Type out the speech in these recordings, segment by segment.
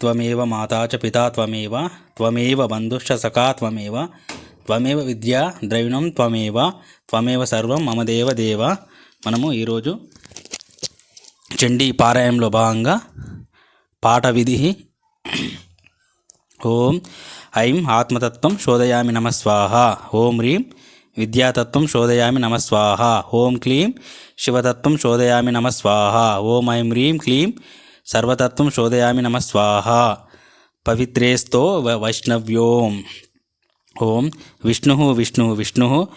త్వమేవ మాతా చ పితా త్వమేవ త్వమేవ బంధుశ్చ సఖా త్వమేవ త్వమేవ విద్య ద్రవిణం త్వమేవ త్వమేవ సర్వం మమ దేవ దేవ. మనము ఈరోజు చండీ పారాయణంలో భాగంగా పాట విధి ఓం ఐం ఆత్మతత్వం శోధయామి నమస్వాహ ఓం హ్రీం విద్యాతత్వం శోధయామి నమస్వాహ ఓం క్లీం శివతత్వం శోధయామి నమస్వాహ ఓం ఐం హ్రీం క్లీం సర్వతత్వం శోధయామి నమ స్వాహ. పవిత్రేస్తో వైష్ణవ్యోం. ఓం విష్ణు విష్ణు విష్ణు.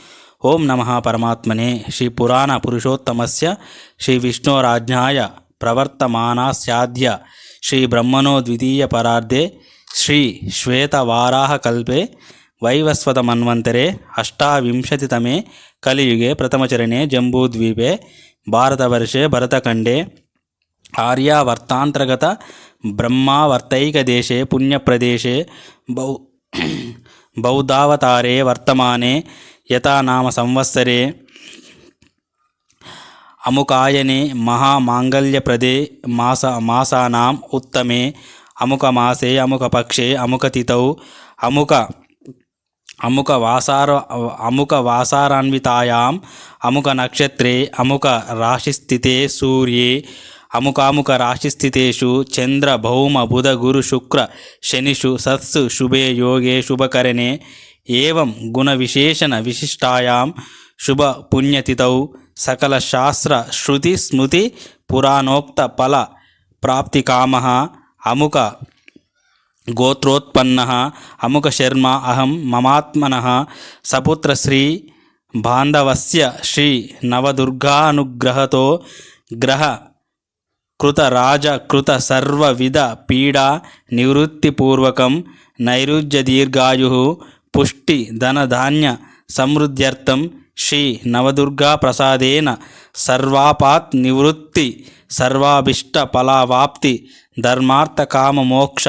ఓం నమ పరమాత్మనే. శ్రీ పురాణ పురుషోత్తమస్య శ్రీ విష్ణోరాజ్ఞాయ ప్రవర్తమానాస్యాద్య శ్రీ బ్రహ్మణో ద్వితీయ పరార్ధే శ్రీ శ్వేతవారాహ కల్పే వైవస్వత మన్వంతరే అష్టావింశతితమే కలియుగే ప్రథమచరణే జంబూద్వీపే భారతవర్షే భరతఖండే ఆర్యావర్తాంతర్గత బ్రహ్మావర్తైక దేశే పుణ్యప్రదేశే బౌ బౌద్ధావతారే వర్తమానే యథానామ సంవత్సరే అముకాయనే మహామాంగళ్యప్రదే మాస మాసానాం ఉత్తమే అముక మాసే అముక పక్షే అముక తిథౌ అముక అముక వాసార అముక వాసారాన్వితాయాం అముక నక్షత్రే అముక రాశిస్థితే సూర్యే అముకాముక రాశిస్థితేషు చంద్ర భౌమ బుధ గురు శుక్ర శనిషు సత్సు శుభే యోగే శుభకరణే ఏవం గుణ విశేషణ విశిష్టాయాం శుభ పుణ్యతిథౌ సకల శాస్త్ర శృతి స్మృతి పురాణోక్త ఫల ప్రాప్తికామ అముక గోత్రోత్పన్న అముక శర్మ అహం మమాత్మన సపుత్రశ్రీ బాంధవస్య శ్రీ నవదుర్గానుగ్రహతో గ్రహ కృత రాజ కృత సర్వవిధ పీడా నివృత్తిపూర్వకం నైరుజ్య దీర్ఘాయు పుష్టి ధనధాన్య సమృద్ధ్యర్థం శ్రీ నవదుర్గా ప్రసాదేన సర్వాపాత్ నివృత్తి సర్వాభిష్ట ఫలావాప్తి ధర్మార్థ కామ మోక్ష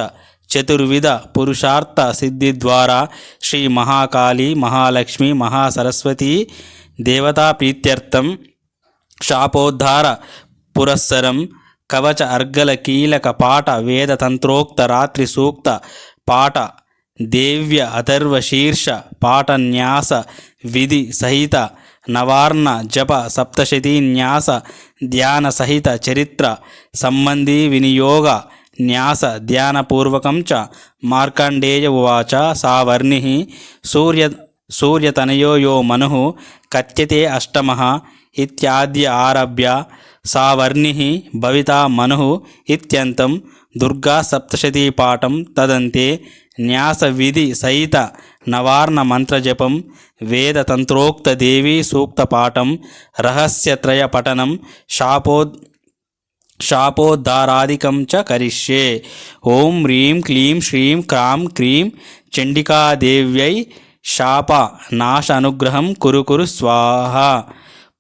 చతుర్విధ పురుషార్థ సిద్ధి ద్వారా శ్రీ మహాకాళి మహాలక్ష్మి మహాసరస్వతి దేవతా ప్రీత్యర్థం శాపోద్ధార పురస్సరం కవచ అర్గల కీలక పాట వేద తంత్రోక్త రాత్రి సూక్త పాట దేవ్య అథర్వ శీర్ష పాట న్యాస విధి సహిత నవార్ణ జప సప్తశతీ న్యాస ధ్యాన సహిత చరిత్ర సంబంధీ వినియోగ న్యాస ధ్యానపూర్వకం చ మార్కాండేయ ఉవాచ సా వర్ణి సూర్య సూర్యతనయో యో మను కథ్యతే అష్టమ ఇత్యాద్య ఆరభ్య సా వర్ణి భవితా మను ఇత్యంతం దుర్గా సప్తశతీ పాఠం తదంతే న్యాస విధి సహిత నవార్ణ మంత్రజపం వేద తంత్రోక్త దేవీ సూక్త పాఠం రహస్యత్రయ పఠనం శాపోద్ శాపోద్ధారాదికం చ కరిష్యే. ఓం హ్రీం క్లీం శ్రీం క్రాం క్రీం చండికాదేవ్యై శాప నాశ అనుగ్రహం కురు కురు స్వాహ.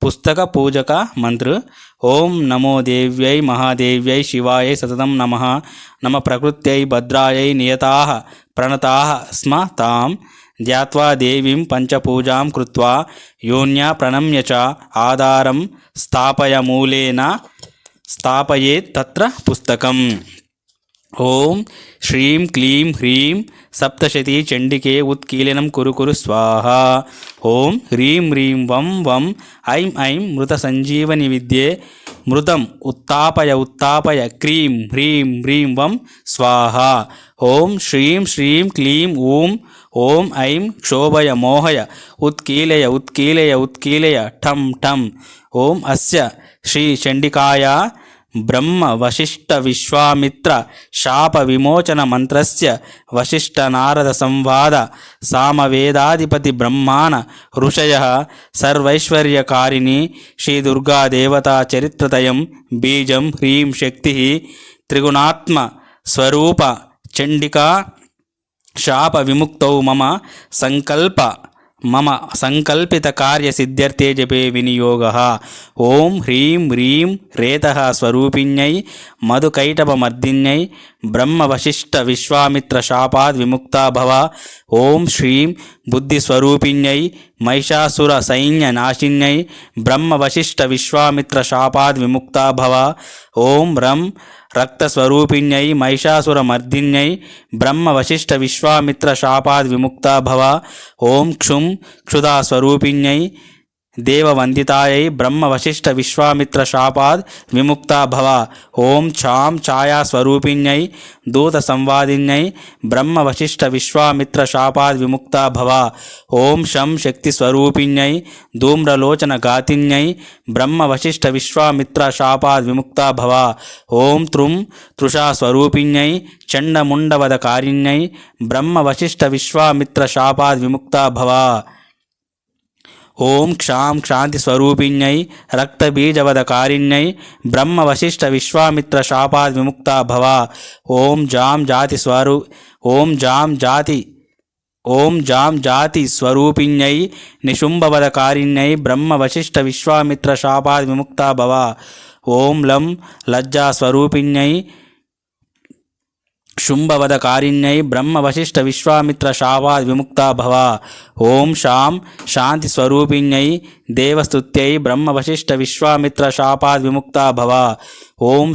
పుస్తక పూజక మంత్ర. ఓం నమో దేవ్యై మహాదేవ్యై శివాయై సతతం నమ. నమ ప్రకృత్యై భద్రాయై నియతా. ప్రణతా స్మ తాం. ధ్యాత్వా దేవీం పంచపూజాం కృత్వా. యోన్యా ప్రణమ్య చ ఆధారం స్థాపయ మూలేన స్థాపయేత్ తత్ర పుస్తకం. ఓం శ్రీం క్లీం హ్రీం సప్తశతీ చండికే ఉత్కీలనం కురు కురు స్వాహ. ఓం హ్రీం హ్రీం వం వం ఐం ఐం మృత సంజీవని విద్యే మృతం ఉత్తాపయ ఉత్తాపయ క్రీం హ్రీం హ్రీం వం స్వాహ. ఓం శ్రీం శ్రీం క్లీం ఊం ఓం ఐం క్షోభయ మోహయ ఉత్కీలయ ఉత్కీలయ ఉత్కీలయ ఠం ఠం. ఓం అస్య శ్రీ చండికాయ బ్రహ్మ వశిష్ట విశ్వామిత్ర శాప విమోచన మంత్రస్య వశిష్ట నారద సంవాద సామవేదాధిపతి బ్రహ్మాన ఋషయ సర్వైశ్వర్యకారిణి శ్రీ దుర్గాదేవతా చరిత్రతయం బీజం హ్రీం శక్తి త్రిగుణాత్మ స్వరూప చండికా శాప విముక్తౌ మమ సంకల్ప మమ సంకల్పిత కార్యసిద్ధ్యర్థే జపే వినియోగ. ఓం హ్రీం హ్రీం రేత స్వరూపిణ్యై మధుకైటపమర్దిన్యై బ్రహ్మ వశిష్ట విశ్వామిత్ర శాపాద్ విముక్తా భవ. ఓం శ్రీం బుద్ధిస్వరూపిణ్యై మహిషాసుర సైన్య నాశిన్యై బ్రహ్మ వశిష్ట విశ్వామిత్ర శాపాద్ విముక్తా భవ. ఓం రం రక్తస్వరూపిణ్యై మహిషాసురమర్దిన్యై బ్రహ్మ బ్రహ్మవశిష్ఠ విశ్వామిత్ర శాపాద్ విముక్త భవ ఓం క్షుం క్షుదాస్వరూపిణ్యై దేవవందితాయై బ్రహ్మవశిష్ఠ విశ్వామిత్ర శాపాద్ విముక్తా భవ. ఓం ఛాం ఛాయాస్వరూపిణ్యై దూత సంవాదిన్యై బ్రహ్మవశిష్ఠ విశ్వామిత్ర శాపాద్ విముక్తా భవ. ఓం శం శక్తిస్వరూపిణ్యై ధూమ్రలోచన గాతిన్యై బ్రహ్మవశిష్ఠ విశ్వామిత్ర శాపాద్ విముక్తా భవ. ఓం త్రుం తృషాస్వరూపిణ్యై చండముండవదకారిణ్యై బ్రహ్మవశిష్ఠ విశ్వామిత్ర శాపాద్ విముక్తా భవ. ఓం క్షాం క్షాంతి స్వరూపిణ్యై రక్తబీజవదకారిణ్యై బ్రహ్మవశిష్ఠ విశ్వామిత్ర శాపాద్ విముక్త భవ. ఓం జాం జాతి స్వరూ ఓం జాం జాతి ఓం జాం జాతి స్వరూపిణ్యై నిశుంభవదకారిణ్యై బ్రహ్మవశిష్ఠ విశ్వామిత్ర శాపాద్ విముక్త భవ. ఓం లం లజ్జా స్వరూపిణ్యై శుంభవదకారిణ్యై బ్రహ్మవశిష్ఠ విశ్వామిత్ర శాపాద్ విముక్తా భవ ఓం శాం శాంతి స్వరూపిణ్యై దేవస్తుత్యై బ్రహ్మవశిష్ఠ విశ్వామిత్ర శాపాద్ విముక్తా భవ ఓం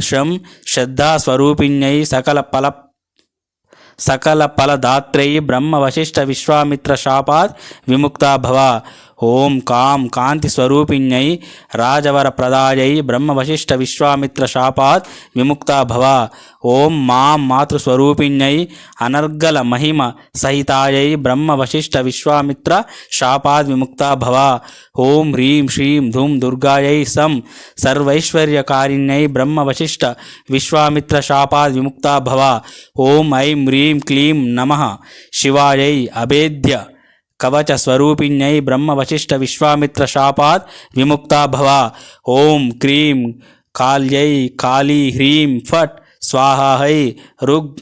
ఓం కాం కాంతి స్వరూపిణ్యై రాజవర ప్రదాయై బ్రహ్మవశిష్ఠ విశ్వామిత్ర శాపాత్ విముక్త భవ. ఓం మాం మాతృస్వరూపిణ్యై అనర్గల మహిమ సహితాయై బ్రహ్మవశిష్ఠ విశ్వామిత్ర శాపాద్ విముక్త భవ. ఓం హ్రీం శ్రీం ధూం దుర్గాయై సం సర్వైశ్వర్యకారిణ్యై బ్రహ్మవశిష్ఠ విశ్వామిత్ర శాపాద్ విముక్త భవ. ఓం ఐం హ్రీం క్లీం నమ. శివాయై అభేద్య కవచ స్వరూపిణ్యై బ్రహ్మ బ్రహ్మవశిష్ఠ విశ్వామిత్ర శాపాత్ విముక్తా భవ. ఓం క్రీం కాల్యై కాళీ హ్రీం ఫట్ స్వాహాహై రుగ్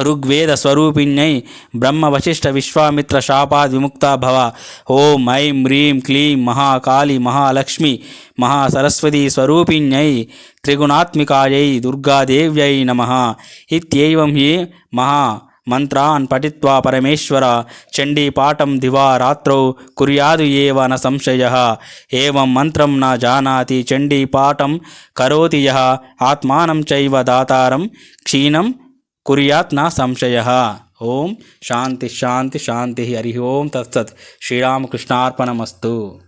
ఋగ్వేద స్వరూపిణ్యై బ్రహ్మ బ్రహ్మవశిష్ఠ విశ్వామిత్ర శాపాద్ విముక్తా భవ. ఓం ఐం హ్రీం క్లీం మహాకాళి మహాలక్ష్మి మహాసరస్వతీ స్వరూపిణ్యై త్రిగుణాత్మికాయై దుర్గాదేవ్యై నమ. ఇత్యేవం హి మహా మంత్రాన్ పఠిత్వా పరమేశ్వర చండీపాఠం దివా రాత్రౌ కుర్యాదు ఏవ న సంశయ ఏవం మంత్రం నా జానాతి చండీపాఠం కరోతి యహ ఆత్మానం చైవ దాతారం క్షీణం కుర్యాత్ నా సంశయ. ఓం శాంతి శాంతి శాంతి హరి ఓం తత్సత్. శ్రీరామకృష్ణార్పణమస్తు.